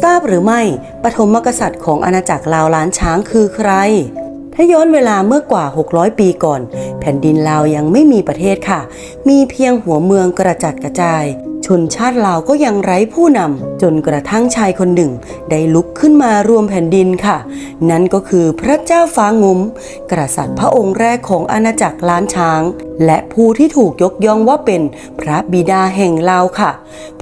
ทราบหรือไม่ปฐมกษัตริย์ของอาณาจักรลาวล้านช้างคือใคร ถ้าย้อนเวลาเมื่อกว่า 600 ปีก่อน แผ่นดินลาวยังไม่มีประเทศค่ะ มีเพียงหัวเมืองกระจัดกระจาย ชนชาติลาวก็ยังไร้ผู้นำจนกระทั่งชายคนหนึ่ง ได้ลุกขึ้นมารวมแผ่นดินค่ะ นั่นก็คือพระเจ้าฟ้างุ้ม กษัตริย์พระองค์แรกของอาณาจักรล้านช้างและผู้ที่ถูกยกย่องว่าเป็นพระบิดาแห่งลาวค่ะ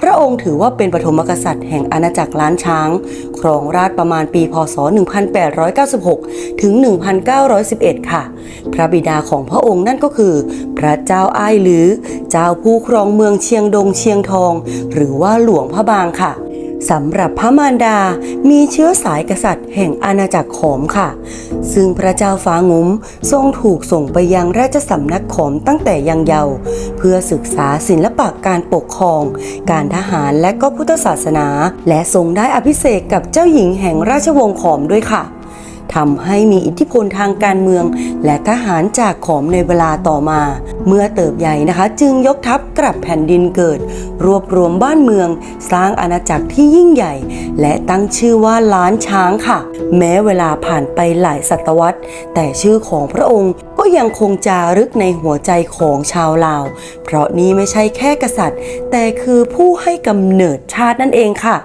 พระองค์ถือว่าเป็นปฐมกษัตริย์แห่งอาณาจักรล้านช้าง ครองราชประมาณปี พศ 1896 ถึง 1911 ค่ะ พระบิดาของพระองค์นั่นก็คือ พระเจ้าอ้ายหรือ เจ้าผู้ครองเมืองเชียงดงเชียงทอง หรือว่าหลวงพระบางค่ะ สำหรับพระมารดา มีเชื้อสายกษัตริย์แห่งอาณาจักรขอมค่ะ ซึ่งพระเจ้าฟ้างุ้มทรงถูกส่งไปยังราชสำนักขอมตั้งแต่ยังเยาว์เพื่อศึกษาศิลปะการปกครอง การทหารและก็พุทธศาสนา และทรงได้อภิเษกกับเจ้าหญิงแห่งราชวงศ์ขอมด้วยค่ะ ทำให้มีอิทธิพลทางการเมือง และทหารจากขอมในเวลาต่อมา เมื่อเติบใหญ่นะคะ จึงยกทัพกลับแผ่นดินเกิด รวบรวมบ้านเมือง สร้างอาณาจักรที่ยิ่งใหญ่ และตั้งชื่อว่าล้านช้างค่ะ แม้เวลาผ่านไปหลายศตวรรษ แต่ชื่อของพระองค์ก็ยังคงจารึกในหัวใจของชาวลาว เพราะนี่ไม่ใช่แค่กษัตริย์ แต่คือผู้ให้กำเนิดชาตินั่นเองค่ะ